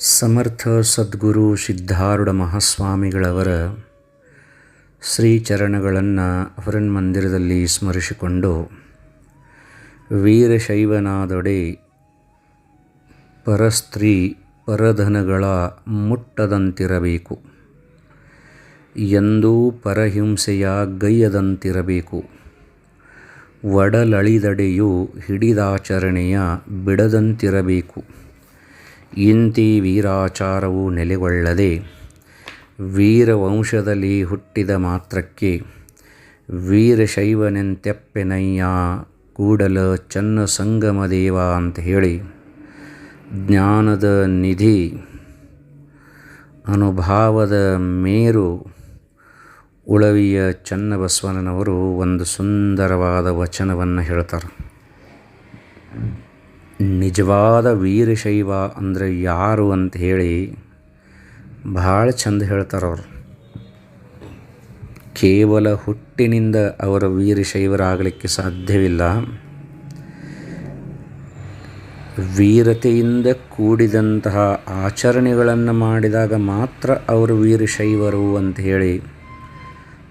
ಸಮರ್ಥ ಸದ್ಗುರು ಸಿದ್ಧಾರೂಢ ಮಹಾಸ್ವಾಮಿಗಳವರ ಶ್ರೀಚರಣಗಳನ್ನು ಮಂದಿರದಲ್ಲಿ ಸ್ಮರಿಸಿಕೊಂಡು ವೀರಶೈವನಾದೊಡೆ ಪರಸ್ತ್ರೀ ಪರಧನಗಳ ಮುಟ್ಟದಂತಿರಬೇಕು. ಎಂದೂ ಪರಹಿಂಸೆಯ ಗೈಯದಂತಿರಬೇಕು. ಒಡಲಳಿದಡೆಯು ಹಿಡಿದಾಚರಣೆಯ ಬಿಡದಂತಿರಬೇಕು. ಇಂತಿ ವೀರಾಚಾರವು ನೆಲೆಗೊಳ್ಳದೆ ವೀರವಂಶದಲ್ಲಿ ಹುಟ್ಟಿದ ಮಾತ್ರಕ್ಕೆ ವೀರಶೈವನೆಂತೆಪ್ಪೆನಯ್ಯ ಕೂಡಲ ಚನ್ನ ಸಂಗಮ ದೇವ ಅಂತ ಹೇಳಿ ಜ್ಞಾನದ ನಿಧಿ, ಅನುಭಾವದ ಮೇರು ಉಳವಿಯ ಚನ್ನಬಸವನವರು ಒಂದು ಸುಂದರವಾದ ವಚನವನ್ನು ಹೇಳ್ತಾರೆ. ನಿಜವಾದ ವೀರಶೈವ ಅಂದರೆ ಯಾರು ಅಂತ ಹೇಳಿ ಭಾಳ ಚಂದ ಹೇಳ್ತಾರೆ ಅವರು. ಕೇವಲ ಹುಟ್ಟಿನಿಂದ ಅವರ ವೀರಶೈವರಾಗಲಿಕ್ಕೆ ಸಾಧ್ಯವಿಲ್ಲ. ವೀರತೆಯಿಂದ ಕೂಡಿದಂತಹ ಆಚರಣೆಗಳನ್ನು ಮಾಡಿದಾಗ ಮಾತ್ರ ಅವರು ವೀರಶೈವರು ಅಂತ ಹೇಳಿ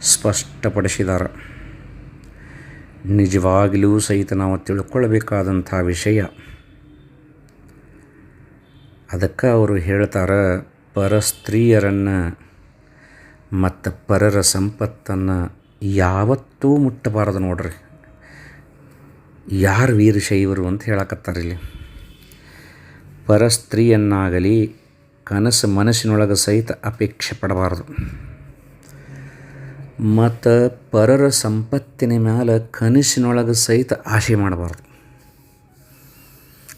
ಸ್ಪಷ್ಟಪಡಿಸಿದ್ದಾರೆ ನಿಜವಾಗಿಯೂ ಸಹಿತ ನಾವು ತಿಳ್ಕೊಳ್ಬೇಕಾದಂಥ ವಿಷಯ. ಅದಕ್ಕೆ ಅವರು ಹೇಳ್ತಾರೆ ಪರ ಸ್ತ್ರೀಯರನ್ನು ಮತ್ತು ಪರರ ಸಂಪತ್ತನ್ನು ಯಾವತ್ತೂ ಮುಟ್ಟಬಾರದು ನೋಡ್ರಿ. ಯಾರು ವೀರಶೈವರು ಅಂತ ಹೇಳಕತ್ತಾರೆ ಇಲ್ಲಿ. ಪರ ಸ್ತ್ರೀಯನ್ನಾಗಲಿ ಕನಸು ಮನಸ್ಸಿನೊಳಗೆ ಸಹಿತ ಅಪೇಕ್ಷೆ ಪಡಬಾರ್ದು. ಮತ್ತು ಪರರ ಸಂಪತ್ತಿನ ಮ್ಯಾಲೆ ಕನಸಿನೊಳಗೆ ಸಹಿತ ಆಶೆ ಮಾಡಬಾರ್ದು.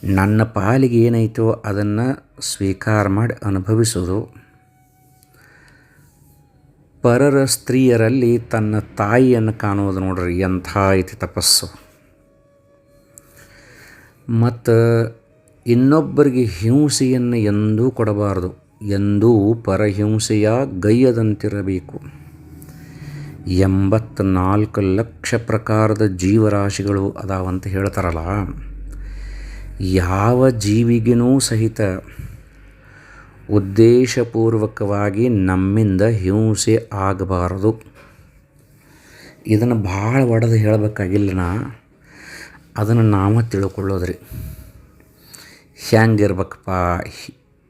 ನನ್ನ ಪಾಲಿಗೆ ಏನೈತೋ ಅದನ್ನು ಸ್ವೀಕಾರ ಮಾಡಿ ಅನುಭವಿಸೋದು ಪರರ ಸ್ತ್ರೀಯರಲ್ಲಿ ತನ್ನ ತಾಯಿಯನ್ನು ಕಾಣುವುದು ನೋಡ್ರಿ, ಎಂಥ ಐತಿ ತಪಸ್ಸು. ಮತ್ತು ಇನ್ನೊಬ್ಬರಿಗೆ ಹಿಂಸೆಯನ್ನು ಎಂದೂ ಕೊಡಬಾರದು, ಎಂದೂ ಪರಹಿಂಸೆಯ ಗೈಯದಂತಿರಬೇಕು. ಎಂಬತ್ನಾಲ್ಕು ಲಕ್ಷ ಪ್ರಕಾರದ ಜೀವರಾಶಿಗಳು ಅದಾವಂತ ಹೇಳ್ತಾರಲ್ಲ. ಯಾವ ಜೀವಿಗೂ ಸಹಿತ ಉದ್ದೇಶಪೂರ್ವಕವಾಗಿ ನಮ್ಮಿಂದ ಹಿಂಸೆ ಆಗಬಾರದು. ಇದನ್ನು ಭಾಳ ಒಡೆದು ಹೇಳಬೇಕಾಗಿಲ್ಲ ನಾ. ಅದನ್ನು ನಾವು ತಿಳ್ಕೊಳ್ಳೋದ್ರಿ. ಹೆಂಗಿರ್ಬೇಕಪ್ಪ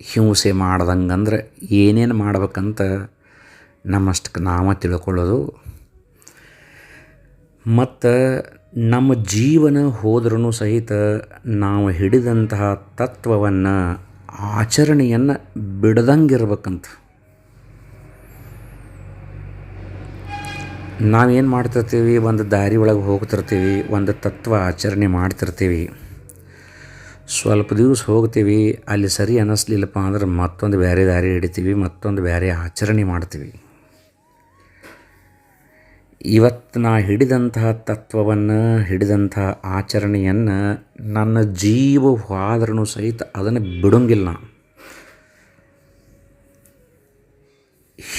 ಹಿಂಸೆ ಮಾಡ್ದಂಗಂದ್ರೆ ಏನೇನು ಮಾಡ್ಬೇಕಂತ ನಮ್ಮಷ್ಟಕ್ಕೆ ನಾವು ತಿಳ್ಕೊಳ್ಳೋದು. ಮತ್ತು ನಮ್ಮ ಜೀವನ ಹೋದ್ರೂ ಸಹಿತ ನಾವು ಹಿಡಿದಂತಹ ತತ್ವವನ್ನು, ಆಚರಣೆಯನ್ನು ಬಿಡದಂಗಿರ್ಬೇಕಂತ. ನಾವೇನು ಮಾಡ್ತಿರ್ತೀವಿ? ಒಂದು ದಾರಿ ಒಳಗೆ ಹೋಗ್ತಿರ್ತೀವಿ, ಒಂದು ತತ್ವ ಆಚರಣೆ ಮಾಡ್ತಿರ್ತೀವಿ. ಸ್ವಲ್ಪ ದಿವಸ ಹೋಗ್ತೀವಿ, ಅಲ್ಲಿ ಸರಿ ಅನ್ನಿಸ್ಲಿಲ್ಲಪ್ಪ ಅಂದ್ರೆ ಮತ್ತೊಂದು ಬೇರೆ ದಾರಿ ಹಿಡಿತೀವಿ, ಮತ್ತೊಂದು ಬೇರೆ ಆಚರಣೆ ಮಾಡ್ತೀವಿ. ಇವತ್ತು ನಾ ಹಿಡಿದಂತಹ ತತ್ವವನ್ನು ಹಿಡಿದಂತಹ ಆಚರಣೆಯನ್ನು ನನ್ನ ಜೀವ ಸಹಿತ ಅದನ್ನು ಬಿಡೋಂಗಿಲ್ಲ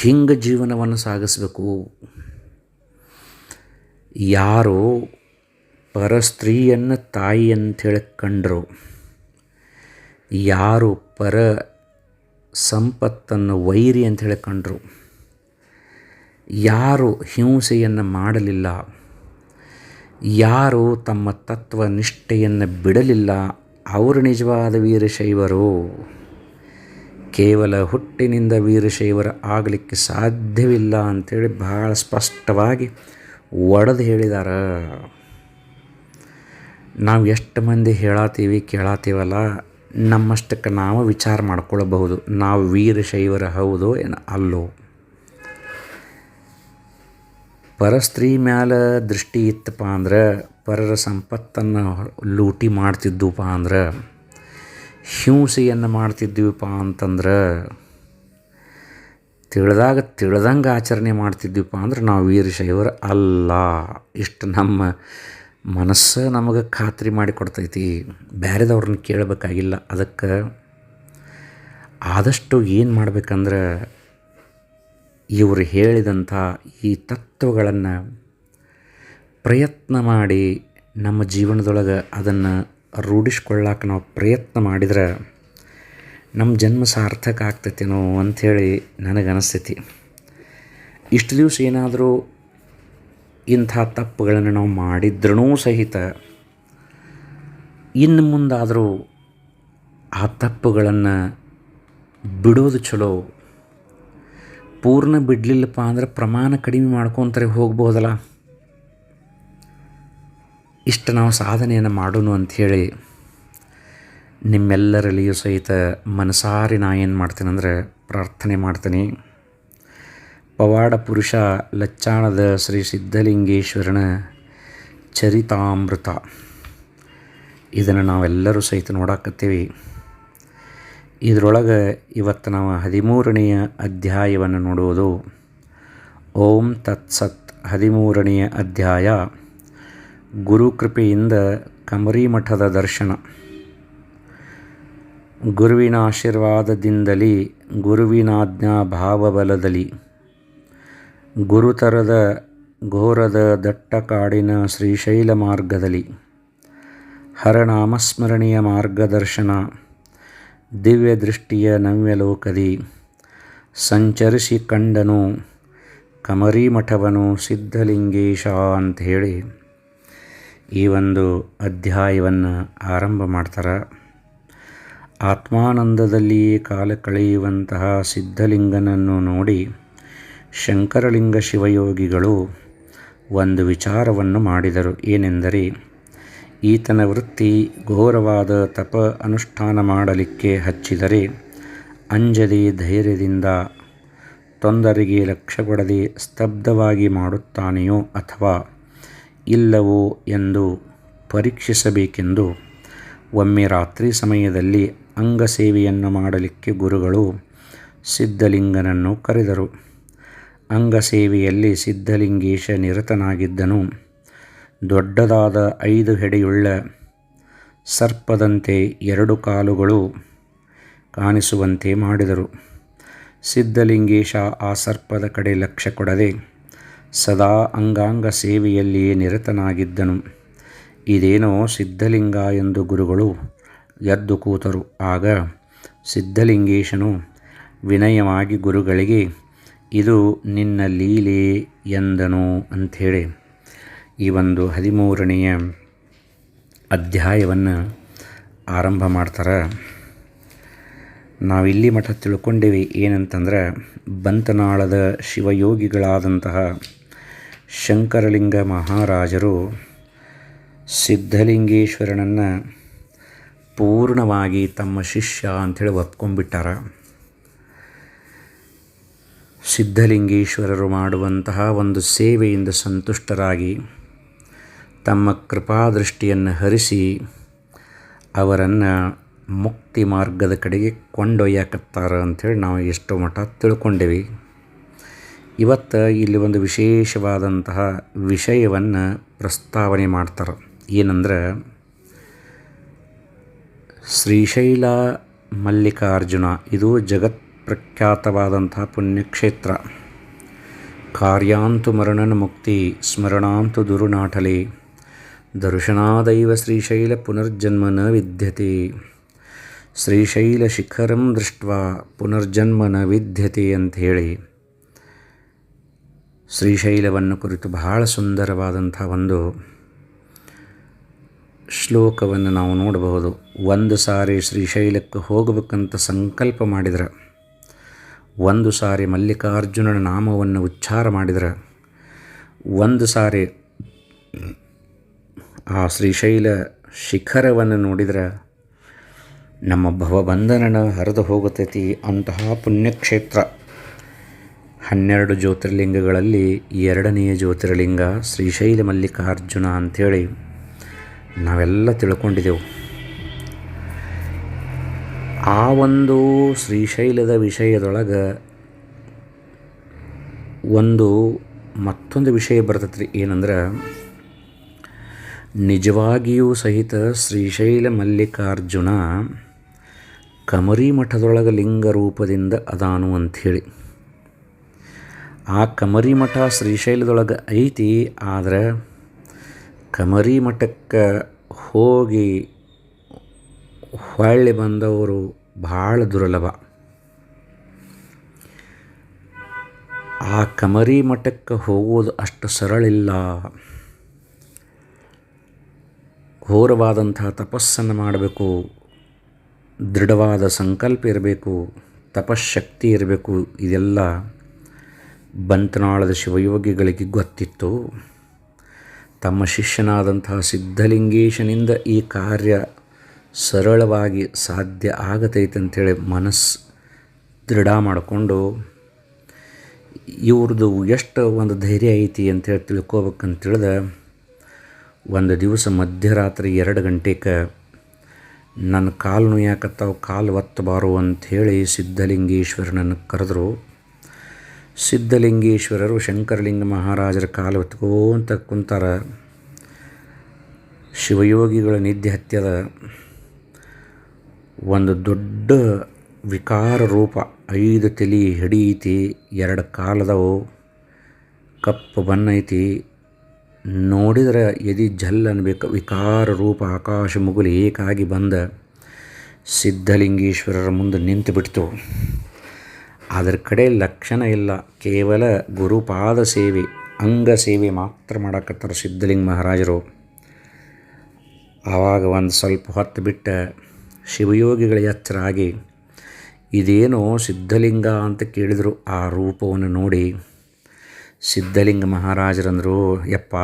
ಹಿಂಗೆ ಜೀವನವನ್ನು ಸಾಗಿಸ್ಬೇಕು. ಯಾರು ಪರಸ್ತ್ರೀಯನ್ನು ತಾಯಿ ಅಂಥೇಳಿ ಕಂಡರು. ಯಾರು ಪರ ಸಂಪತ್ತನ್ನು ವೈರಿ ಅಂಥೇಳಿ ಕಂಡರು. ಯಾರು ಹಿಂಸೆಯನ್ನು ಮಾಡಲಿಲ್ಲ, ಯಾರು ತಮ್ಮ ತತ್ವ ನಿಷ್ಠೆಯನ್ನು ಬಿಡಲಿಲ್ಲ, ಅವರು ನಿಜವಾದ ವೀರಶೈವರು. ಕೇವಲ ಹುಟ್ಟಿನಿಂದ ವೀರಶೈವರ ಆಗಲಿಕ್ಕೆ ಸಾಧ್ಯವಿಲ್ಲ ಅಂಥೇಳಿ ಭಾಳ ಸ್ಪಷ್ಟವಾಗಿ ಒಡೆದು ಹೇಳಿದಾರ. ನಾವು ಎಷ್ಟು ಮಂದಿ ಹೇಳಾತೀವಿ ಕೇಳಾತೀವಲ್ಲ, ನಮ್ಮಷ್ಟಕ್ಕೆ ನಾವು ವಿಚಾರ ಮಾಡ್ಕೊಳ್ಳಬಹುದು ನಾವು ವೀರಶೈವರ ಹೌದು ಏನು ಅಲ್ಲೋ. ಪರಸ್ತ್ರೀ ಮ್ಯಾಲ ದೃಷ್ಟಿ ಇತ್ತಪ್ಪ ಅಂದ್ರೆ ಪರರ ಸಂಪತ್ತನ್ನು ಲೂಟಿ ಮಾಡ್ತಿದ್ದುಪ್ಪ ಅಂದ್ರೆ, ಹಿಂಸೆಯನ್ನು ಮಾಡ್ತಿದ್ದೀವಪ್ಪ ಅಂತಂದ್ರೆ, ತಿಳಿದಾಗ ತಿಳ್ದಂಗೆ ಆಚರಣೆ ಮಾಡ್ತಿದ್ದೀವಪ್ಪ ಅಂದ್ರೆ ನಾವು ವೀರಶೈವರು ಅಲ್ಲ. ಇಷ್ಟು ನಮ್ಮ ಮನಸ್ಸು ನಮಗೆ ಖಾತ್ರಿ ಮಾಡಿ ಕೊಡ್ತೈತಿ. ಬೇರೆದವ್ರನ್ನ ಕೇಳಬೇಕಾಗಿಲ್ಲ. ಅದಕ್ಕೆ ಆದಷ್ಟು ಏನು ಮಾಡ್ಬೇಕಂದ್ರೆ ಇವರು ಹೇಳಿದಂಥ ಈ ತತ್ವಗಳನ್ನು ಪ್ರಯತ್ನ ಮಾಡಿ ನಮ್ಮ ಜೀವನದೊಳಗೆ ಅದನ್ನು ರೂಢಿಸ್ಕೊಳ್ಳಾಕ ನಾವು ಪ್ರಯತ್ನ ಮಾಡಿದ್ರೆ ನಮ್ಮ ಜನ್ಮ ಸಾರ್ಥಕ ಆಗ್ತೈತೇನೋ ಅಂಥೇಳಿ ನನಗನಿಸ್ತೈತಿ ಇಷ್ಟು ದಿವಸ ಏನಾದರೂ ಇಂಥ ತಪ್ಪುಗಳನ್ನು ನಾವು ಮಾಡಿದ್ರೂ ಸಹಿತ ಇನ್ನು ಮುಂದಾದರೂ ಆ ತಪ್ಪುಗಳನ್ನು ಬಿಡೋದು ಚಲೋ ಪೂರ್ಣ ಬಿಡಲಿಲ್ಲಪ್ಪ ಅಂದ್ರೆ ಪ್ರಮಾಣ ಕಡಿಮೆ ಮಾಡ್ಕೊತಾರೆ ಹೋಗ್ಬೋದಲ್ಲ? ಇಷ್ಟು ನಾವು ಸಾಧನೆಯನ್ನು ಮಾಡೋಣ ಅಂಥೇಳಿ ನಿಮ್ಮೆಲ್ಲರಲ್ಲಿಯೂ ಸಹಿತ ಮನಸಾರಿ ನಾ ಏನು ಮಾಡ್ತೀನಿ ಅಂದರೆ ಪ್ರಾರ್ಥನೆ ಮಾಡ್ತೀನಿ. ಪವಾಡ ಪುರುಷ ಲಚ್ಚಾಣದ ಶ್ರೀ ಸಿದ್ಧಲಿಂಗೇಶ್ವರನ ಚರಿತಾಮೃತ. ಇದನ್ನು ನಾವೆಲ್ಲರೂ ಸಹಿತ ನೋಡಾಕತ್ತೀವಿ. ಇದರೊಳಗೆ ಇವತ್ತು ನಾವು ಹದಿಮೂರನೆಯ ಅಧ್ಯಾಯವನ್ನು ನೋಡುವುದು. ಓಂ ತತ್ಸತ್ ಹದಿಮೂರನೆಯ ಅಧ್ಯಾಯ. ಗುರುಕೃಪೆಯಿಂದ ಕಮರಿ ಮಠದ ದರ್ಶನ. ಗುರುವಿನ ಆಶೀರ್ವಾದದಿಂದಲೇ ಗುರುವಿನಾಜ್ಞಾ ಭಾವಬಲದಲ್ಲಿ ಗುರುತರದ ಘೋರದ ದಟ್ಟ ಕಾಡಿನ ಶ್ರೀಶೈಲ ಮಾರ್ಗದಲ್ಲಿ ಹರನಾಮಸ್ಮರಣೀಯ ಮಾರ್ಗದರ್ಶನ. ದಿವ್ಯ ದೃಷ್ಟಿಯ ನವ್ಯಲೋಕದಿ. ಸಂಚರಿಸಿ ಕಂಡನು, ಕಮರಿ ಮಠವನು ಸಿದ್ಧಲಿಂಗೇಶ ಹೇಳಿ ಈ ಒಂದು ಅಧ್ಯಾಯವನ್ನು ಆರಂಭ ಮಾಡ್ತಾರೆ. ಆತ್ಮಾನಂದದಲ್ಲಿಯೇ ಕಾಲ ಕಳೆಯುವಂತಹ ಸಿದ್ಧಲಿಂಗನನ್ನು ನೋಡಿ ಶಂಕರಲಿಂಗ ಶಿವಯೋಗಿಗಳು ಒಂದು ವಿಚಾರವನ್ನು ಮಾಡಿದರು. ಏನೆಂದರೆ ಈತನ ವೃತ್ತಿ ಘೋರವಾದ ತಪ ಅನುಷ್ಠಾನ ಮಾಡಲಿಕ್ಕೆ ಹಚ್ಚಿದರೆ ಅಂಜದಿ ಧೈರ್ಯದಿಂದ ತೊಂದರೆಗೆ ಲಕ್ಷ್ಯ ಕೊಡದೆ ಸ್ತಬ್ಧವಾಗಿ ಮಾಡುತ್ತಾನೆಯೋ ಅಥವಾ ಇಲ್ಲವೋ ಎಂದು ಪರೀಕ್ಷಿಸಬೇಕೆಂದು ಒಮ್ಮೆ ರಾತ್ರಿ ಸಮಯದಲ್ಲಿ ಅಂಗಸೇವೆಯನ್ನು ಮಾಡಲಿಕ್ಕೆ ಗುರುಗಳು ಸಿದ್ಧಲಿಂಗನನ್ನು ಕರೆದರು. ಅಂಗಸೇವೆಯಲ್ಲಿ ಸಿದ್ಧಲಿಂಗೇಶ ನಿರತನಾಗಿದ್ದನು. ದೊಡ್ಡದಾದ ಐದು ಹೆಡೆಯುಳ್ಳ ಸರ್ಪದಂತೆ ಎರಡು ಕಾಲುಗಳು ಕಾಣಿಸುವಂತೆ ಮಾಡಿದರು. ಸಿದ್ಧಲಿಂಗೇಶ ಆ ಸರ್ಪದ ಕಡೆ ಲಕ್ಷ್ಯ ಕೊಡದೆ ಸದಾ ಅಂಗಾಂಗ ಸೇವೆಯಲ್ಲಿಯೇ ನಿರತನಾಗಿದ್ದನು. ಇದೇನೋ ಸಿದ್ಧಲಿಂಗ ಎಂದು ಗುರುಗಳು ಎದ್ದು ಕೂತರು. ಆಗ ಸಿದ್ಧಲಿಂಗೇಶನು, ವಿನಯವಾಗಿ ಗುರುಗಳಿಗೆ, ಇದು ನಿನ್ನ ಲೀಲೆ ಎಂದನು ಅಂಥೇಳಿ. ಈ ಒಂದು ಹದಿಮೂರನೆಯ ಅಧ್ಯಾಯವನ್ನು ಆರಂಭ ಮಾಡ್ತಾರೆ. ನಾವಿಲ್ಲಿ ಮಠ ತಿಳ್ಕೊಂಡೇವಿ ಏನಂತಂದರೆ, ಬಂತನಾಳದ ಶಿವಯೋಗಿಗಳಾದಂತಹ ಶಂಕರಲಿಂಗ ಮಹಾರಾಜರು ಸಿದ್ಧಲಿಂಗೇಶ್ವರನನ್ನು ಪೂರ್ಣವಾಗಿ ತಮ್ಮ ಶಿಷ್ಯ ಅಂಥೇಳಿ ಒಪ್ಕೊಂಡ್ಬಿಟ್ಟಾರ. ಸಿದ್ಧಲಿಂಗೇಶ್ವರರು ಮಾಡುವಂತಹ ಒಂದು ಸೇವೆಯಿಂದ ಸಂತುಷ್ಟರಾಗಿ ತಮ್ಮ ಕೃಪಾದೃಷ್ಟಿಯನ್ನು ಹರಿಸಿ ಅವರನ್ನು ಮುಕ್ತಿ ಮಾರ್ಗದ ಕಡೆಗೆ ಕೊಂಡೊಯ್ಯಾಕತ್ತಾರ ಅಂಥೇಳಿ ನಾವು ಎಷ್ಟೋ ಮಠ ತಿಳ್ಕೊಂಡೇವಿ. ಇವತ್ತು ಇಲ್ಲಿ ಒಂದು ವಿಶೇಷವಾದಂತಹ ವಿಷಯವನ್ನು ಪ್ರಸ್ತಾವನೆ ಮಾಡ್ತಾರೆ. ಏನಂದ್ರೆ ಶ್ರೀಶೈಲ ಮಲ್ಲಿಕಾರ್ಜುನ, ಇದು ಜಗತ್ ಪ್ರಖ್ಯಾತವಾದಂತಹ ಪುಣ್ಯಕ್ಷೇತ್ರ. ಕಾರ್ಯಾಂತು ಮರಣನ ಮುಕ್ತಿ, ಸ್ಮರಣಾಂತು ದುರುನಾಟಲೆ. ದರ್ಶನಾದೈವ ಶ್ರೀಶೈಲ ಪುನರ್ಜನ್ಮ ನ ವಿದ್ಯತೆ ಶ್ರೀಶೈಲ ಶಿಖರಂ ದೃಷ್ಟ ಪುನರ್ಜನ್ಮ ನ ವಿದ್ಯತೆ ಅಂಥೇಳಿ ಶ್ರೀಶೈಲವನ್ನು ಕುರಿತು ಬಹಳ ಸುಂದರವಾದಂಥ ಒಂದು ಶ್ಲೋಕವನ್ನು ನಾವು ನೋಡಬಹುದು. ಒಂದು ಸಾರಿ ಶ್ರೀಶೈಲಕ್ಕೆ ಹೋಗಬೇಕಂತ ಸಂಕಲ್ಪ ಮಾಡಿದ್ರೆ, ಒಂದು ಸಾರಿ ಮಲ್ಲಿಕಾರ್ಜುನನ ನಾಮವನ್ನು ಉಚ್ಚಾರ ಮಾಡಿದ್ರೆ, ಒಂದು ಸಾರಿ ಆ ಶ್ರೀಶೈಲ ಶಿಖರವನ್ನು ನೋಡಿದ್ರೆ ನಮ್ಮ ಭವಬಂಧನನ ಹರಿದು ಹೋಗುತ್ತೈತಿ ಅಂತಹ ಪುಣ್ಯಕ್ಷೇತ್ರ. ಹನ್ನೆರಡು ಜ್ಯೋತಿರ್ಲಿಂಗಗಳಲ್ಲಿ ಎರಡನೆಯ ಜ್ಯೋತಿರ್ಲಿಂಗ ಶ್ರೀಶೈಲ ಮಲ್ಲಿಕಾರ್ಜುನ ಅಂಥೇಳಿ ನಾವೆಲ್ಲ ತಿಳ್ಕೊಂಡಿದ್ದೆವು ಆ ಒಂದು ಶ್ರೀಶೈಲದ ವಿಷಯದೊಳಗೆ ಒಂದು ಮತ್ತೊಂದು ವಿಷಯ ಬರ್ತೈತೆ ರೀ ಏನಂದ್ರೆ ನಿಜವಾಗಿಯೂ ಸಹಿತ ಶ್ರೀಶೈಲ ಮಲ್ಲಿಕಾರ್ಜುನ ಕಮರಿ ಮಠದೊಳಗೆ ಲಿಂಗ ರೂಪದಿಂದ ಅದಾನು ಅಂಥೇಳಿ ಆ ಕಮರಿ ಮಠ ಶ್ರೀಶೈಲದೊಳಗೆ ಐತಿ, ಆದರೆ ಕಮರಿ ಮಠಕ್ಕೆ ಹೋಗಿ ಹೊಳ್ಳಿ ಬಂದವರು ಭಾಳ ದುರ್ಲಭ. ಆ ಕಮರಿ ಮಠಕ್ಕೆ ಹೋಗೋದು ಅಷ್ಟು ಸರಳಿಲ್ಲ ಘೋರವಾದಂತಹ ತಪಸ್ಸನ್ನು ಮಾಡಬೇಕು, ದೃಢವಾದ ಸಂಕಲ್ಪ ಇರಬೇಕು ತಪಶಕ್ತಿ ಇರಬೇಕು, ಇದೆಲ್ಲ ಬಂತನಾಳದ ಶಿವಯೋಗಿಗಳಿಗೆ ಗೊತ್ತಿತ್ತು. ತಮ್ಮ ಶಿಷ್ಯನಾದಂತಹ ಸಿದ್ಧಲಿಂಗೇಶನಿಂದ ಈ ಕಾರ್ಯ ಸರಳವಾಗಿ ಸಾಧ್ಯ ಆಗತೈತೆ ಅಂಥೇಳಿ ಮನಸ್ಸು ದೃಢ ಮಾಡಿಕೊಂಡು, ಇವ್ರದ್ದು ಎಷ್ಟು ಒಂದು ಧೈರ್ಯ ಐತಿ ಅಂತೇಳಿ ತಿಳ್ಕೊಬೇಕಂತೇಳ್ದ ಒಂದು ದಿವಸ ಮಧ್ಯರಾತ್ರಿ ಎರಡು ಗಂಟೆಗೆ ನನ್ನ ಕಾಲು ಯಾಕತ್ತಾವ ಕಾಲು ಒತ್ತಬಾರು ಅಂಥೇಳಿ ಸಿದ್ಧಲಿಂಗೇಶ್ವರನನ್ನು ಕರೆದ್ರು. ಸಿದ್ಧಲಿಂಗೇಶ್ವರರು ಶಂಕರಲಿಂಗ ಮಹಾರಾಜರ ಕಾಲು ಒತ್ಕೋಂತ ಕುಂತಾರ. ಶಿವಯೋಗಿಗಳ ನಿದ್ದೆ ಹತ್ಯದ ಒಂದು ದೊಡ್ಡ ವಿಕಾರ ರೂಪ, ಐದು ತಲೆ ಹಿಡಿ ಐತಿ ಎರಡು ಕಾಲದವು ಕಪ್ಪು ಬಣ್ಣ ಐತಿ ನೋಡಿದ್ರೆ ಎದಿ ಝಲ್ ಅನ್ಬೇಕು ವಿಕಾರ ರೂಪ ಆಕಾಶ ಮುಗುಲು ಏಕಾಗಿ ಬಂದ ಸಿದ್ಧಲಿಂಗೇಶ್ವರರ ಮುಂದೆ ನಿಂತು ಬಿಡ್ತು. ಅದರ ಕಡೆ ಲಕ್ಷಣ ಇಲ್ಲ. ಕೇವಲ ಗುರುಪಾದ ಸೇವೆ, ಅಂಗ ಸೇವೆ ಮಾತ್ರ ಮಾಡಕತ್ತಾರೆ ಸಿದ್ಧಲಿಂಗ ಮಹಾರಾಜರು. ಆವಾಗ ಒಂದು ಸ್ವಲ್ಪ ಹೊತ್ತು ಬಿಟ್ಟ ಶಿವಯೋಗಿಗಳ ಎಚ್ಚರ ಆಗಿ, ಇದೇನೋ ಸಿದ್ಧಲಿಂಗ ಅಂತ ಕೇಳಿದರು. ಆ ರೂಪವನ್ನು ನೋಡಿ ಸಿದ್ಧಲಿಂಗ ಮಹಾರಾಜರಂದರು, ಯಪ್ಪ,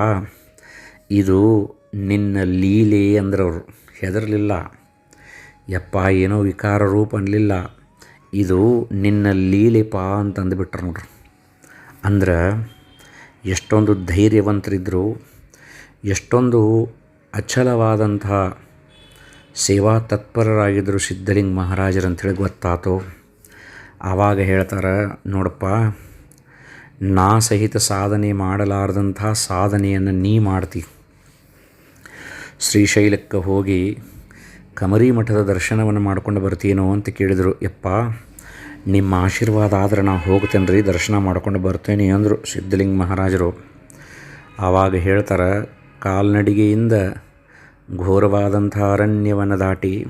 ಇದು ನಿನ್ನ ಲೀಲೆ ಅಂದ್ರವರು. ಹೆದರಲಿಲ್ಲ. ಯಪ್ಪ, ಏನೋ ವಿಕಾರ ರೂಪ ಅನ್ನಲಿಲ್ಲ ಇದು ನಿನ್ನ ಲೀಲೆಪಾ ಅಂತ ಅಂದುಬಿಟ್ರು ನೋಡ್ರಿ. ಅಂದ್ರೆ, ಎಷ್ಟೊಂದು ಧೈರ್ಯವಂತರಿದ್ದರು ಎಷ್ಟೊಂದು ಅಚಲವಾದಂತಹ ಸೇವಾ ತತ್ಪರರಾಗಿದ್ದರು ಸಿದ್ಧಲಿಂಗ ಮಹಾರಾಜರಂಥೇಳಿ ಗೊತ್ತಾತು. ಆವಾಗ ಹೇಳ್ತಾರೆ, ನೋಡಪ್ಪ ನಾ ಸಹಿತ ಸಾಧನೆ ಮಾಡಲಾರ್ದಂಥ ಸಾಧನೆಯನ್ನು ನೀ ಮಾಡ್ತಿ. ಶ್ರೀಶೈಲಕ್ಕೆ ಹೋಗಿ ಕಮರಿ ಮಠದ ದರ್ಶನವನ್ನು ಮಾಡ್ಕೊಂಡು ಬರ್ತೀನೋ ಅಂತ ಕೇಳಿದರು. ಯಪ್ಪ, ನಿಮ್ಮ ಆಶೀರ್ವಾದ ಆದ್ರೆ ನಾ ಹೋಗ್ತೇನೆ ರೀ ದರ್ಶನ ಮಾಡ್ಕೊಂಡು ಬರ್ತೇನೆ ಅಂದರು ಸಿದ್ಧಲಿಂಗ ಮಹಾರಾಜರು. ಆವಾಗ ಹೇಳ್ತಾರೆ, ಕಾಲ್ನಡಿಗೆಯಿಂದ ಘೋರವಾದಂಥ ಅರಣ್ಯವನ್ನು ದಾಟಿ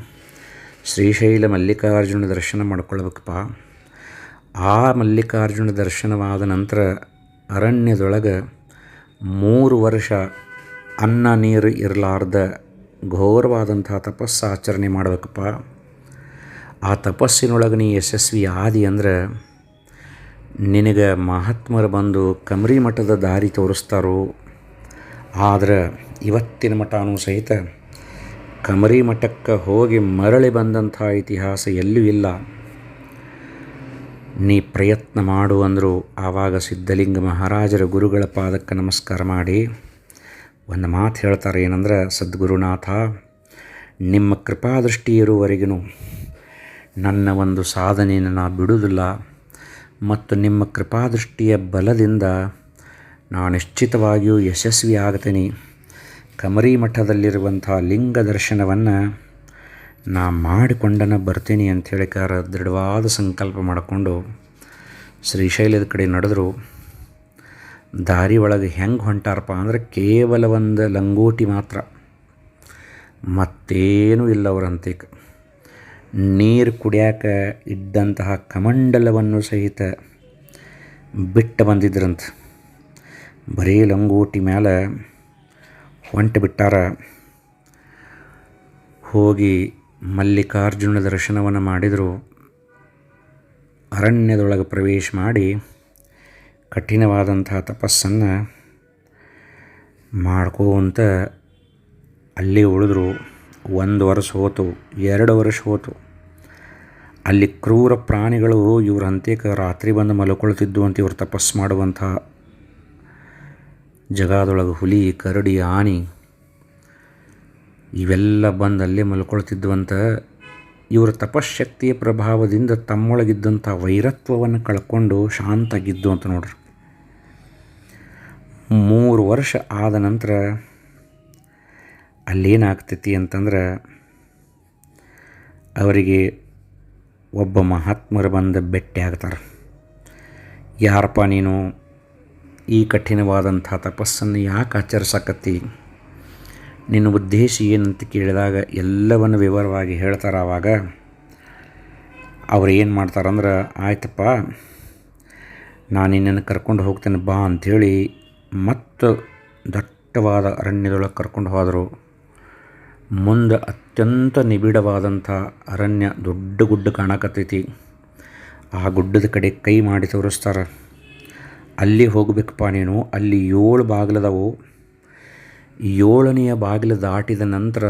ಶ್ರೀಶೈಲ ಮಲ್ಲಿಕಾರ್ಜುನ ದರ್ಶನ ಮಾಡ್ಕೊಳ್ಬೇಕಪ್ಪ. ಆ ಮಲ್ಲಿಕಾರ್ಜುನ ದರ್ಶನವಾದ ನಂತರ ಅರಣ್ಯದೊಳಗೆ ಮೂರು ವರ್ಷ ಅನ್ನ ನೀರು ಇರಲಾರ್ದ ಘೋರವಾದಂಥ ತಪಸ್ಸು ಆಚರಣೆ ಮಾಡಬೇಕಪ್ಪ. ಆ ತಪಸ್ಸಿನೊಳಗೆ ನೀ ಯಶಸ್ವಿ ಆದಿ ಅಂದ್ರೆ ನಿನಗೆ ಮಹಾತ್ಮರು ಬಂದು ಕಮರಿ ಮಠದ ದಾರಿ ತೋರಿಸ್ತಾರೋ. ಆದರೆ ಇವತ್ತಿನ ಮಠನೂ ಸಹಿತ ಕಮರಿ ಮಠಕ್ಕೆ ಹೋಗಿ ಮರಳಿ ಬಂದಂಥ ಇತಿಹಾಸ ಎಲ್ಲೂ ಇಲ್ಲ. ನೀ ಪ್ರಯತ್ನ ಮಾಡು ಅಂದರು ಆವಾಗ ಸಿದ್ಧಲಿಂಗ ಮಹಾರಾಜರ ಗುರುಗಳ ಪಾದಕ್ಕೆ ನಮಸ್ಕಾರ ಮಾಡಿ. ಒಂದು ಮಾತು ಹೇಳ್ತಾರೆ ಏನಂದ್ರೆ, ಸದ್ಗುರುನಾಥ, ನಿಮ್ಮ ಕೃಪಾದೃಷ್ಟಿ ಇರುವವರೆಗೂ ನನ್ನ ಒಂದು ಸಾಧನೆಯನ್ನು ನಾ ಬಿಡುವುದಿಲ್ಲ ಮತ್ತು ನಿಮ್ಮ ಕೃಪಾದೃಷ್ಟಿಯ ಬಲದಿಂದ ನಾನು ನಿಶ್ಚಿತವಾಗಿಯೂ ಯಶಸ್ವಿ ಆಗ್ತೀನಿ ಕಮರಿ ಮಠದಲ್ಲಿರುವಂಥ ಲಿಂಗ ದರ್ಶನವನ್ನು ನಾ ಮಾಡಿಕೊಂಡನ ಬರ್ತೀನಿ ಅಂಥೇಳಿ ಕಾರ ದೃಢವಾದ ಸಂಕಲ್ಪ ಮಾಡಿಕೊಂಡು ಶ್ರೀಶೈಲದ ಕಡೆ ನಡೆದ್ರು. ದಾರಿ ಒಳಗೆ ಹೆಂಗೆ ಹೊಂಟಾರಪ್ಪ ಅಂದ್ರೆ ಕೇವಲ ಒಂದು ಲಂಗೋಟಿ ಮಾತ್ರ. ಮತ್ತೇನೂ ಇಲ್ಲ ಅವರಂತೇಕ. ನೀರು ಕುಡಿಯಾಕ ಇದ್ದಂತಹ ಕಮಂಡಲವನ್ನು ಸಹಿತ ಬಿಟ್ಟು ಬಂದಿದ್ರಂತ. ಬರೀ ಲಂಗೋಟಿ ಮೇಲೆ ಹೊಂಟು ಬಿಟ್ಟಾರ ಹೋಗಿ ಮಲ್ಲಿಕಾರ್ಜುನ ದರ್ಶನವನ್ನು ಮಾಡಿದರು ಅರಣ್ಯದೊಳಗೆ ಪ್ರವೇಶ ಮಾಡಿ ಕಠಿಣವಾದಂತಹ ತಪಸ್ಸನ್ನು ಮಾಡ್ಕೋಂತ ಅಲ್ಲಿ ಉಳಿದ್ರು. ಒಂದು ವರ್ಷ ಹೋತು, ಎರಡು ವರ್ಷ ಹೋತು. ಅಲ್ಲಿ ಕ್ರೂರ ಪ್ರಾಣಿಗಳು ಇವ್ರ ಅಂತ್ಯಕ್ಕೆ ರಾತ್ರಿ ಬಂದು ಮಲ್ಕೊಳ್ತಿದ್ದು ಅಂತ ಇವ್ರು ತಪಸ್ಸು ಮಾಡುವಂಥ ಜಗದೊಳಗೆ ಹುಲಿ, ಕರಡಿ, ಆನೆ ಇವೆಲ್ಲ ಬಂದು ಅಲ್ಲೇ ಮಲ್ಕೊಳ್ತಿದ್ವಂತ. ಇವರ ತಪಶಕ್ತಿಯ ಪ್ರಭಾವದಿಂದ ತಮ್ಮೊಳಗಿದ್ದಂಥ ವೈರತ್ವವನ್ನು ಕಳ್ಕೊಂಡು ಶಾಂತಾಗಿದ್ದು ಅಂತ ನೋಡ್ರಿ. ಮೂರು ವರ್ಷ ಆದ ನಂತರ ಅಲ್ಲೇನಾಗ್ತೈತಿ ಅಂತಂದ್ರೆ ಅವರಿಗೆ ಒಬ್ಬ ಮಹಾತ್ಮರು ಬಂದು ಭೇಟಿ ಆಗ್ತಾರೆ. ಯಾರಪ್ಪ ನೀನು ಈ ಕಠಿಣವಾದಂಥ ತಪಸ್ಸನ್ನು ಯಾಕೆ ಆಚರಿಸಕತ್ತಿ? ನಿನ್ನ ಉದ್ದೇಶ ಏನಂತ ಕೇಳಿದಾಗ ಎಲ್ಲವನ್ನು ವಿವರವಾಗಿ ಹೇಳ್ತಾರೆ ಆವಾಗ ಅವ್ರು ಏನು ಮಾಡ್ತಾರಂದ್ರೆ, ಆಯ್ತಪ್ಪ, ನಾನು ನಿನ್ನನ್ನು ಕರ್ಕೊಂಡು ಹೋಗ್ತೇನೆ ಬಾ ಅಂಥೇಳಿ ಮತ್ತು ದಟ್ಟವಾದ ಅರಣ್ಯದೊಳಗೆ ಕರ್ಕೊಂಡು ಹೋದರು. ಮುಂದೆ ಅತ್ಯಂತ ನಿಬಿಡವಾದಂಥ ಅರಣ್ಯ ದೊಡ್ಡ ಗುಡ್ಡ ಕಾಣಕತ್ತೈತಿ. ಆ ಗುಡ್ಡದ ಕಡೆ ಕೈ ಮಾಡಿ ತೋರಿಸ್ತಾರೆ. ಅಲ್ಲಿ ಹೋಗಬೇಕಪ್ಪ ನೀನು, ಅಲ್ಲಿ ಏಳು ಬಾಗಿಲದವು. ಏಳನೆಯ ಬಾಗಿಲು ದಾಟಿದ ನಂತರ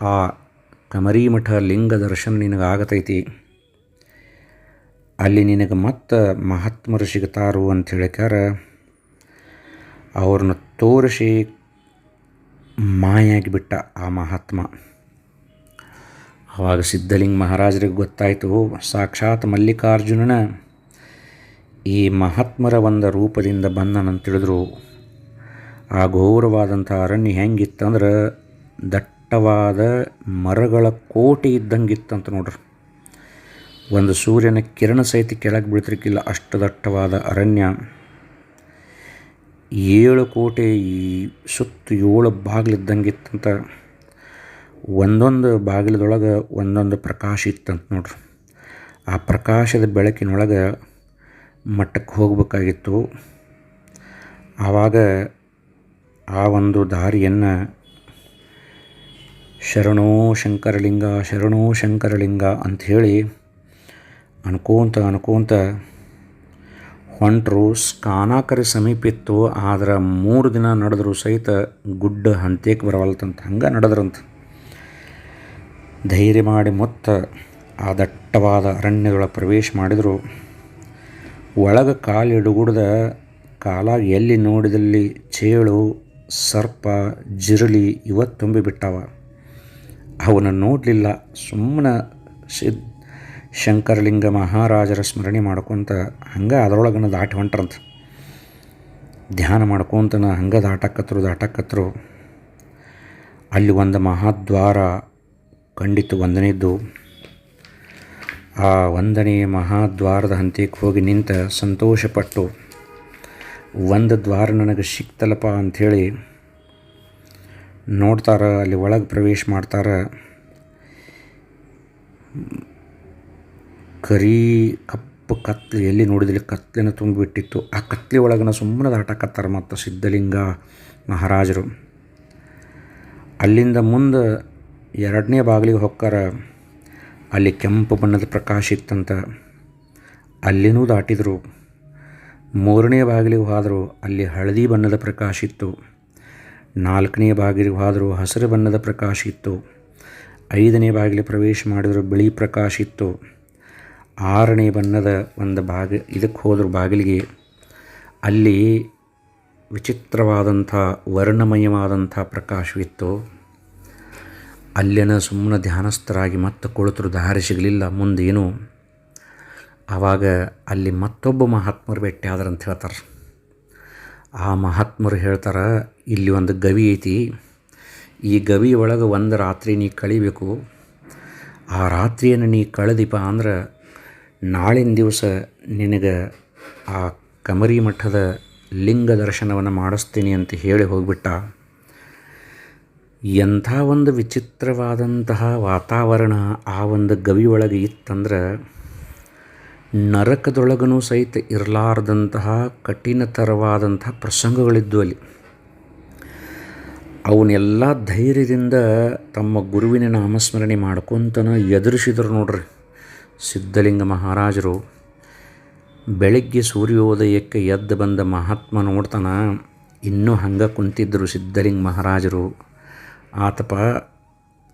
ಆ ಕಮರಿಮಠ ಲಿಂಗ ದರ್ಶನ ನಿನಗಾಗತೈತಿ. ಅಲ್ಲಿ ನಿನಗೆ ಮತ್ತೆ ಮಹಾತ್ಮರು ಸಿಗ್ತಾರು ಅಂತ ಹೇಳಿಕಾರ ಅವ್ರನ್ನ ತೋರಿಸಿ ಮಾಯಾಗಿಬಿಟ್ಟ ಆ ಮಹಾತ್ಮ. ಆವಾಗ ಸಿದ್ಧಲಿಂಗ ಮಹಾರಾಜರಿಗೆ ಗೊತ್ತಾಯಿತು, ಸಾಕ್ಷಾತ್ ಮಲ್ಲಿಕಾರ್ಜುನನ ಈ ಮಹಾತ್ಮರ ಒಂದು ರೂಪದಿಂದ ಬಂದನಂತ ತಿಳಿದ್ರು. ಆ ಘೋರವಾದಂಥ ಅರಣ್ಯ ಹೆಂಗಿತ್ತಂದ್ರೆ ದಟ್ಟವಾದ ಮರಗಳ ಕೋಟೆ ಇದ್ದಂಗಿತ್ತಂತ ನೋಡ್ರಿ. ಒಂದು ಸೂರ್ಯನ ಕಿರಣ ಸಹಿತ ಕೆಳಗೆ ಬೀಳ್ತಿರ್ಕಿಲ್ಲ, ಅಷ್ಟು ದಟ್ಟವಾದ ಅರಣ್ಯ. ಏಳು ಕೋಟೆ ಈ ಸುತ್ತು ಏಳು ಬಾಗಿಲಿದ್ದಂಗಿತ್ತಂತ ಒಂದೊಂದು ಬಾಗಿಲದೊಳಗೆ ಒಂದೊಂದು ಪ್ರಕಾಶ ಇತ್ತಂತ ನೋಡ್ರಿ. ಆ ಪ್ರಕಾಶದ ಬೆಳಕಿನೊಳಗೆ ಮಟ್ಟಕ್ಕೆ ಹೋಗಬೇಕಾಗಿತ್ತು. ಆವಾಗ ಆ ಒಂದು ದಾರಿಯನ್ನು ಶರಣೋ ಶಂಕರಲಿಂಗ ಶರಣೋ ಶಂಕರಲಿಂಗ ಅಂಥೇಳಿ ಅನ್ಕೋಂತ ಅನ್ಕೋಂತ ಹೊಂಟರು. ಸ್ಕಾನಾಕರಿ ಸಮೀಪ ಇತ್ತು ಆದ್ರೆ ಮೂರು ದಿನ ನಡೆದ್ರು ಸಹಿತ ಗುಡ್ಡ ಹಂತೇಕ್ ಬರವಲ್ತಂತ. ಹಂಗೆ ನಡೆದ್ರಂತ. ಧೈರ್ಯ ಮಾಡಿ ಮೊತ್ತ ಆ ದಟ್ಟವಾದ ಅರಣ್ಯದೊಳಗೆ ಪ್ರವೇಶ ಮಾಡಿದರು. ಒಳಗೆ ಕಾಲಿಡುಗುಡ್ದ ಕಾಲಾಗಿ ಎಲ್ಲಿ ನೋಡಿದಲ್ಲಿ ಚೇಳು ಸರ್ಪ, ಜಿರಳಿ ಇವತ್ತು ತುಂಬಿಬಿಟ್ಟಾವ ಅವನ ನೋಡಲಿಲ್ಲ, ಸುಮ್ಮನೆ ಸಿದ್ ಶಂಕರಲಿಂಗ ಮಹಾರಾಜರ ಸ್ಮರಣೆ ಮಾಡ್ಕೊತ ಹಂಗೆ ಅದರೊಳಗನ ದಾಟಿ ಹೊಂಟ್ರಂತ. ಧ್ಯಾನ ಮಾಡ್ಕೊತನ ಹಂಗೆ ದಾಟಕತ್ರು ದಾಟಕತ್ರು. ಅಲ್ಲಿ ಒಂದು ಮಹಾದ್ವಾರ ಕಂಡಿತು ಒಂದನೇದ್ದು. ಆ ವಂದನೆ ಮಹಾದ್ವಾರದ ಹಂತಕ್ಕೆ ಹೋಗಿ ನಿಂತ ಸಂತೋಷಪಟ್ಟು ಒಂದು ದ್ವಾರ ನನಗೆ ಸಿಕ್ತಲ್ಲಪ್ಪ ಅಂಥೇಳಿ ನೋಡ್ತಾರೆ, ಅಲ್ಲಿ ಒಳಗೆ ಪ್ರವೇಶ ಮಾಡ್ತಾರೆ. ಕರಿ ಕಪ್ಪು ಕತ್ಲೆ ಎಲ್ಲಿ ನೋಡಿದಲ್ಲಿ ಕತ್ಲೆನ ತುಂಬಿಬಿಟ್ಟಿತ್ತು. ಆ ಕತ್ಲೆ ಒಳಗನ ಸುಮ್ಮನೆ ದಾಟಕತ್ತಾರೆ ಮತ್ತು ಸಿದ್ಧಲಿಂಗ ಮಹಾರಾಜರು. ಅಲ್ಲಿಂದ ಮುಂದೆ ಎರಡನೇ ಬಾಗಿಲಿಗೆ ಹೊಕ್ಕಾರ, ಅಲ್ಲಿ ಕೆಂಪು ಬಣ್ಣದ ಪ್ರಕಾಶ ಇತ್ತಂತ. ಅಲ್ಲಿನೂ ದಾಟಿದರು. ಮೂರನೇ ಬಾಗಿಲಿಗೆ ಹೋದರು ಅಲ್ಲಿ ಹಳದಿ ಬಣ್ಣದ ಪ್ರಕಾಶ ಇತ್ತು. ನಾಲ್ಕನೇ ಬಾಗಿಲಿಗೆ ಹೋದರು ಹಸಿರು ಬಣ್ಣದ ಪ್ರಕಾಶ ಇತ್ತು. ಐದನೇ ಬಾಗಿಲು ಪ್ರವೇಶ ಮಾಡಿದರೂ ಬಿಳಿ ಪ್ರಕಾಶ ಇತ್ತು. ಆರನೇ ಬಣ್ಣದ ಒಂದು ಬಾಗಿ, ಇದಕ್ಕೆ ಹೋದ್ರು ಬಾಗಿಲಿಗೆ ಅಲ್ಲಿ ವಿಚಿತ್ರವಾದಂಥ ವರ್ಣಮಯವಾದಂಥ ಪ್ರಕಾಶವಿತ್ತು. ಅಲ್ಲಿನ ಸುಮ್ಮನೆ ಧ್ಯಾನಸ್ಥರಾಗಿ ಮತ್ತೆ ಕುಳಿತರು ದಾರಿ ಸಿಗಲಿಲ್ಲ. ಮುಂದೇನು ಆವಾಗ ಅಲ್ಲಿ ಮತ್ತೊಬ್ಬ ಮಹಾತ್ಮರು ಭೇಟಿ ಆದ್ರಂತ ಹೇಳ್ತಾರೆ. ಆ ಮಹಾತ್ಮರು ಹೇಳ್ತಾರೆ, ಇಲ್ಲಿ ಒಂದು ಗವಿ ಐತಿ. ಈ ಗವಿ ಒಳಗೆ ಒಂದು ರಾತ್ರಿ ನೀ ಕಳಿಬೇಕು. ಆ ರಾತ್ರಿಯನ್ನು ನೀ ಕಳೆದಿಪ್ಪ ಅಂದ್ರೆ ನಾಳಿನ ದಿವಸ ನಿನಗೆ ಆ ಕಮರಿ ಮಠದ ಲಿಂಗ ದರ್ಶನವನ್ನು ಮಾಡಿಸ್ತೀನಿ ಅಂತ ಹೇಳಿ ಹೋಗಿಬಿಟ್ಟ. ಎಂಥ ಒಂದು ವಿಚಿತ್ರವಾದಂತಹ ವಾತಾವರಣ ಆ ಒಂದು ಗವಿ ಒಳಗೆ ಇತ್ತಂದ್ರೆ ನರಕದೊಳಗನೂ ಸಹಿತ ಇರಲಾರ್ದಂತಹ ಕಠಿಣತರವಾದಂತಹ ಪ್ರಸಂಗಗಳಿದ್ದು ಅಲ್ಲಿ. ಅವನ್ನೆಲ್ಲ ಧೈರ್ಯದಿಂದ ತಮ್ಮ ಗುರುವಿನ ನಾಮಸ್ಮರಣೆ ಮಾಡ್ಕೊತನ ಎದುರಿಸಿದ್ರು ನೋಡ್ರಿ. ಸಿದ್ಧಲಿಂಗ ಮಹಾರಾಜರು ಬೆಳಗ್ಗೆ ಸೂರ್ಯೋದಯಕ್ಕೆ ಎದ್ದು ಬಂದ ಮಹಾತ್ಮ ನೋಡ್ತಾನ, ಇನ್ನೂ ಹಂಗೆ ಕುಂತಿದ್ದರು ಸಿದ್ಧಲಿಂಗ ಮಹಾರಾಜರು. ಆತಪ,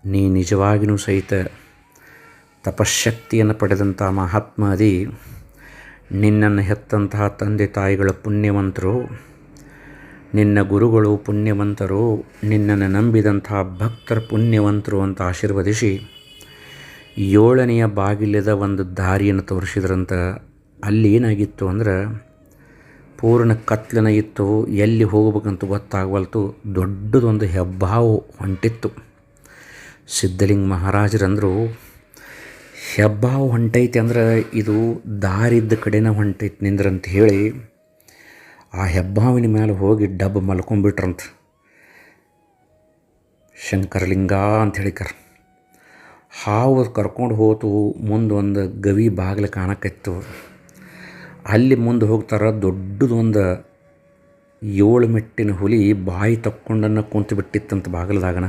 ನೀ ನಿಜವಾಗಿಯೂ ಸಹಿತ ತಪಶಕ್ತಿಯನ್ನು ಪಡೆದಂಥ ಮಹಾತ್ಮ ಅದಿ ನಿನ್ನನ್ನು ಹೆತ್ತಂತಹ ತಂದೆ ತಾಯಿಗಳ ಪುಣ್ಯವಂತರು, ನಿನ್ನ ಗುರುಗಳು ಪುಣ್ಯವಂತರು, ನಿನ್ನನ್ನು ನಂಬಿದಂತಹ ಭಕ್ತರ ಪುಣ್ಯವಂತರು ಅಂತ ಆಶೀರ್ವದಿಸಿ ಏಳನೆಯ ಬಾಗಿಲದ ಒಂದು ದಾರಿಯನ್ನು ತೋರಿಸಿದ್ರಂತ ಅಲ್ಲಿ ಏನಾಗಿತ್ತು ಅಂದ್ರೆ ಪೂರ್ಣ ಕತ್ಲನ ಇತ್ತು, ಎಲ್ಲಿ ಹೋಗ್ಬೇಕಂತ ಗೊತ್ತಾಗವಲ್ತು, ದೊಡ್ಡದೊಂದು ಹೆಬ್ಬಾವು ಹೊಂಟಿತ್ತು. ಸಿದ್ಧಲಿಂಗ ಮಹಾರಾಜರಂದರು ಹೆಬ್ಬಾವು ಹೊಂಟೈತಿ ಅಂದ್ರೆ ಇದು ದಾರಿದ್ದ ಕಡೆನ ಹೊಂಟೈತಿ ನಿಂದ್ರಂತ ಹೇಳಿ ಆ ಹೆಬ್ಬಾವಿನ ಮೇಲೆ ಹೋಗಿ ಡಬ್ ಮಲ್ಕೊಂಬಿಟ್ರಂತ. ಶಂಕರಲಿಂಗ ಅಂತ ಹೇಳಿಕರ್. ಹಾವು ಕರ್ಕೊಂಡು ಹೋತು, ಮುಂದೆ ಒಂದು ಗವಿ ಬಾಗಿಲು ಕಾಣಕ್ಕಿತ್ತು ಅಲ್ಲಿ ಮುಂದೆ ಹೋಗ್ತಾರೆ ದೊಡ್ಡದೊಂದು ಏಳು ಮೆಟ್ಟಿನ ಹುಲಿ ಬಾಯಿ ತಕ್ಕೊಂಡನ್ನು ಕುಂತು ಬಿಟ್ಟಿತ್ತಂತ ಬಾಗಿಲದಾಗನ.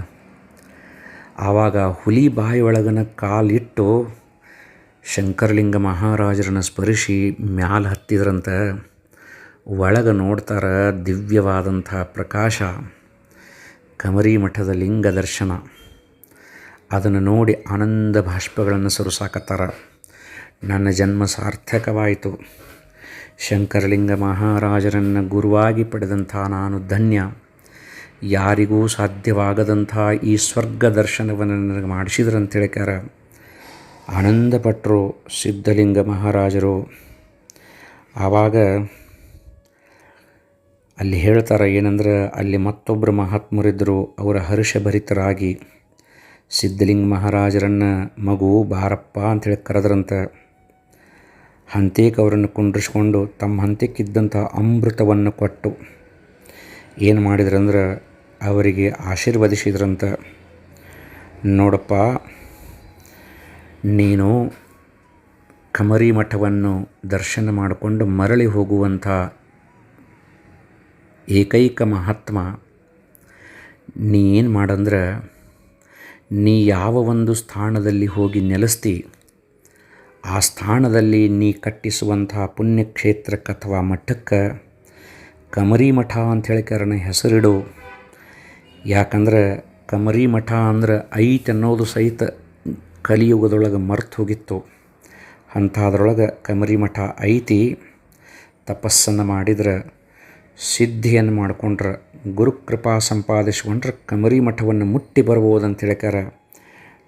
ಆವಾಗ ಹುಲಿ ಬಾಯಿ ಒಳಗನ ಕಾಲಿಟ್ಟು ಶಂಕರಲಿಂಗ ಮಹಾರಾಜರನ್ನ ಸ್ಪರ್ಶಿ ಮ್ಯಾಲ ಹತ್ತಿದ್ರಂತ ಒಳಗೆ ನೋಡ್ತಾರ ದಿವ್ಯವಾದಂಥ ಪ್ರಕಾಶ, ಕಮರಿ ಮಠದ ಲಿಂಗ ದರ್ಶನ. ಅದನ್ನು ನೋಡಿ ಆನಂದ ಭಾಷ್ಪಗಳನ್ನು ಸುರಿಸಾಕತ್ತಾರ. ನನ್ನ ಜನ್ಮ ಸಾರ್ಥಕವಾಯಿತು. ಶಂಕರಲಿಂಗ ಮಹಾರಾಜರನ್ನು ಗುರುವಾಗಿ ಪಡೆದಂಥ ನಾನು ಧನ್ಯ. ಯಾರಿಗೂ ಸಾಧ್ಯವಾಗದಂಥ ಈ ಸ್ವರ್ಗ ದರ್ಶನವನ್ನು ನನಗೆ ಮಾಡಿಸಿದ್ರಂತ ಹೇಳ್ಕಾರ ಆನಂದಪಟ್ಟರು ಸಿದ್ಧಲಿಂಗ ಮಹಾರಾಜರು. ಆವಾಗ ಅಲ್ಲಿ ಹೇಳ್ತಾರೆ ಏನಂದ್ರೆ, ಅಲ್ಲಿ ಮತ್ತೊಬ್ಬರು ಮಹಾತ್ಮರಿದ್ದರು ಅವರ ಹರ್ಷಭರಿತರಾಗಿ ಸಿದ್ಧಲಿಂಗ ಮಹಾರಾಜರನ್ನು ಮಗು ಬಾರಪ್ಪ ಅಂತೇಳಿ ಕರೆದ್ರಂತ. ಹಂತೇಕ್ ಅವರನ್ನು ಕುಂಡ್ರಿಸ್ಕೊಂಡು ತಮ್ಮ ಹಂತಕ್ಕಿದ್ದಂಥ ಅಮೃತವನ್ನು ಕೊಟ್ಟು ಏನು ಮಾಡಿದ್ರಂದ್ರೆ, ಅವರಿಗೆ ಆಶೀರ್ವದಿಸಿದ್ರಂತ. ನೋಡಪ್ಪ ನೀನು ಕಮರಿ ಮಠವನ್ನು ದರ್ಶನ ಮಾಡಿಕೊಂಡು ಮರಳಿ ಹೋಗುವಂಥ ಏಕೈಕ ಮಹಾತ್ಮ ನೀ ಏನು ಮಾಡಂದ್ರೆ ನೀ ಯಾವ ಒಂದು ಸ್ಥಾನದಲ್ಲಿ ಹೋಗಿ ನೆಲೆಸ್ತಿ, ಆ ಸ್ಥಾನದಲ್ಲಿ ನೀ ಕಟ್ಟಿಸುವಂಥ ಪುಣ್ಯಕ್ಷೇತ್ರಕ್ಕೆ ಅಥವಾ ಮಠಕ್ಕೆ ಕಮರಿ ಮಠ ಅಂಥೇಳಿ ಕಾರಣ ಹೆಸರಿಡು. ಯಾಕಂದ್ರೆ ಕಮರಿ ಮಠ ಅಂದ್ರೆ ಐತೆ ಅನ್ನೋದು ಸಹಿತ ಕಲಿಯುಗದೊಳಗೆ ಮರ್ತು ಹೋಗಿತ್ತು. ಅಂಥದ್ರೊಳಗೆ ಕಮರಿ ಮಠ ಐತಿ. ತಪಸ್ಸನ್ನು ಮಾಡಿದ್ರೆ ಸಿದ್ಧಿಯನ್ನು ಮಾಡಿಕೊಂಡ್ರೆ ಗುರುಕೃಪಾ ಸಂಪಾದಿಸ್ಕೊಂಡ್ರೆ ಕಮರಿ ಮಠವನ್ನು ಮುಟ್ಟಿ ಬರ್ಬೋದು ಅಂತ ಹೇಳ್ಕಾರ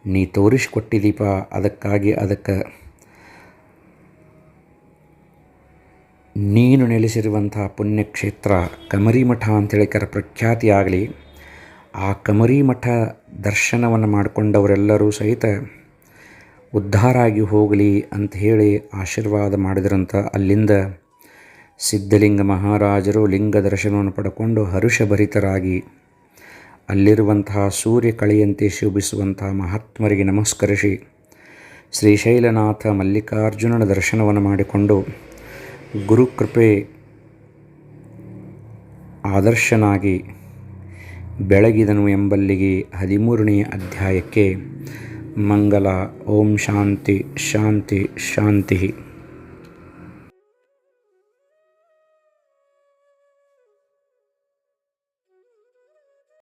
ನೀ ತೋರಿಸಿಕೊಟ್ಟಿದ್ದೀಪ ಅದಕ್ಕಾಗಿ ಅದಕ್ಕೆ ನೀನು ನೆಲೆಸಿರುವಂಥ ಪುಣ್ಯಕ್ಷೇತ್ರ ಕಮರಿ ಮಠ ಅಂತೇಳಿಕರ ಪ್ರಖ್ಯಾತಿ ಆಗಲಿ. ಆ ಕಮರಿ ಮಠ ದರ್ಶನವನ್ನು ಮಾಡಿಕೊಂಡವರೆಲ್ಲರೂ ಸಹಿತ ಉದ್ಧಾರ ಆಗಿ ಹೋಗಲಿ ಅಂತ ಹೇಳಿ ಆಶೀರ್ವಾದ ಮಾಡಿದ್ರಂತ ಅಲ್ಲಿಂದ ಸಿದ್ಧಲಿಂಗ ಮಹಾರಾಜರು ಲಿಂಗ ದರ್ಶನವನ್ನು ಪಡ್ಕೊಂಡು ಹರುಷಭರಿತರಾಗಿ ಅಲ್ಲಿರುವಂತಹ ಸೂರ್ಯ ಕಳೆಯಂತೆ ಶೋಭಿಸುವಂತಹ ಮಹಾತ್ಮರಿಗೆ ನಮಸ್ಕರಿಸಿ ಶ್ರೀಶೈಲನಾಥ ಮಲ್ಲಿಕಾರ್ಜುನನ ದರ್ಶನವನ್ನು ಮಾಡಿಕೊಂಡು ಗುರುಕೃಪೆ ಆದರ್ಶನಾಗಿ ಬೆಳಗಿದನು ಎಂಬಲ್ಲಿಗೆ ಹದಿಮೂರನೆಯ ಅಧ್ಯಾಯಕ್ಕೆ ಮಂಗಲ ಓಂ ಶಾಂತಿ ಶಾಂತಿ ಶಾಂತಿ